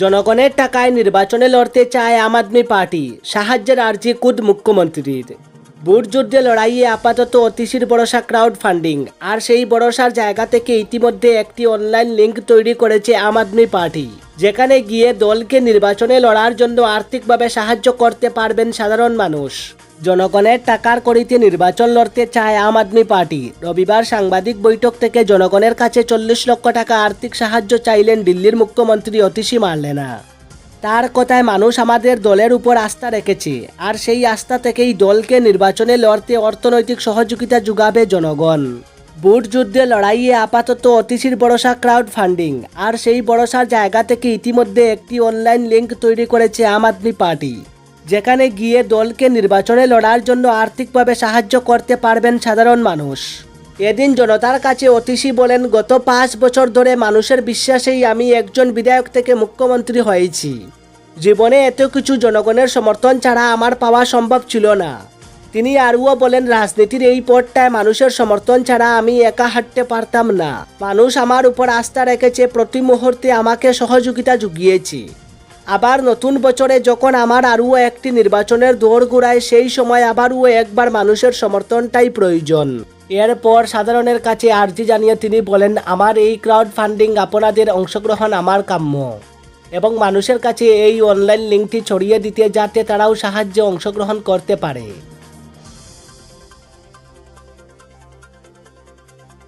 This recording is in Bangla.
জনগণের টাকায় নির্বাচনে লড়তে চায় আম আদমি পার্টি। সাহায্যের আর্জি কুদ মুখ্যমন্ত্রীর। বুট যুদ্ধে লড়াইয়ে আপাতত অতিশীর ভরসা ক্রাউড ফান্ডিং। আর সেই ভরসার জায়গা থেকে ইতিমধ্যে একটি অনলাইন লিঙ্ক তৈরি করেছে আম আদমি পার্টি। যেখানে গিয়ে দলকে নির্বাচনে লড়ার জন্য আর্থিকভাবে সাহায্য করতে পারবেন সাধারণ মানুষ। জনগণের টাকার করিতে নির্বাচন লড়তে চায় আম আদমি পার্টি। রবিবার সাংবাদিক বৈঠক থেকে জনগণের কাছে চল্লিশ লক্ষ টাকা আর্থিক সাহায্য চাইলেন দিল্লির মুখ্যমন্ত্রী অতিশী মারলেনা। তার কথায় মানুষ আমাদের দলের উপর আস্থা রেখেছে, আর সেই আস্থা থেকেই দলকে নির্বাচনে লড়তে অর্থনৈতিক সহযোগিতা যোগাবে জনগণ। বুট যুদ্ধে লড়াইয়ে আপাতত অতিশীর ভরসা ক্রাউড ফান্ডিং, আর সেই ভরসার জায়গা থেকে ইতিমধ্যে একটি অনলাইন লিঙ্ক তৈরি করেছে আম আদমি পার্টি। যেখানে গিয়ে দলকে নির্বাচনে লড়ার জন্য আর্থিকভাবে সাহায্য করতে পারবেন সাধারণ মানুষ। এদিন জনতার কাছে অতিশী বলেন, গত পাঁচ বছর ধরে মানুষের বিশ্বাসেই আমি একজন বিধায়ক থেকে মুখ্যমন্ত্রী হয়েছি। জীবনে এত কিছু জনগণের সমর্থন ছাড়া আমার পাওয়া সম্ভব ছিল না। তিনি আরও বলেন, রাজনীতির এই পথটায় মানুষের সমর্থন ছাড়া আমি একা হাঁটতে পারতাম না। মানুষ আমার উপর আস্থা রেখেছে, প্রতি মুহূর্তে আমাকে সহযোগিতা জুগিয়েছে আবার নতুন বছরে যখন আমার আরও একটি নির্বাচনের দৌড় ঘুরায়, সেই সময় আবারও একবার মানুষের সমর্থনটাই প্রয়োজন। এরপর সাধারণের কাছে আর্জি জানিয়ে তিনি বলেন, আমার এই ক্রাউড ফান্ডিং আপনাদের অংশগ্রহণ আমার কাম্য। এবং মানুষের কাছে এই অনলাইন লিঙ্কটি ছড়িয়ে দিতে যাতে তারাও সাহায্যে অংশগ্রহণ করতে পারে।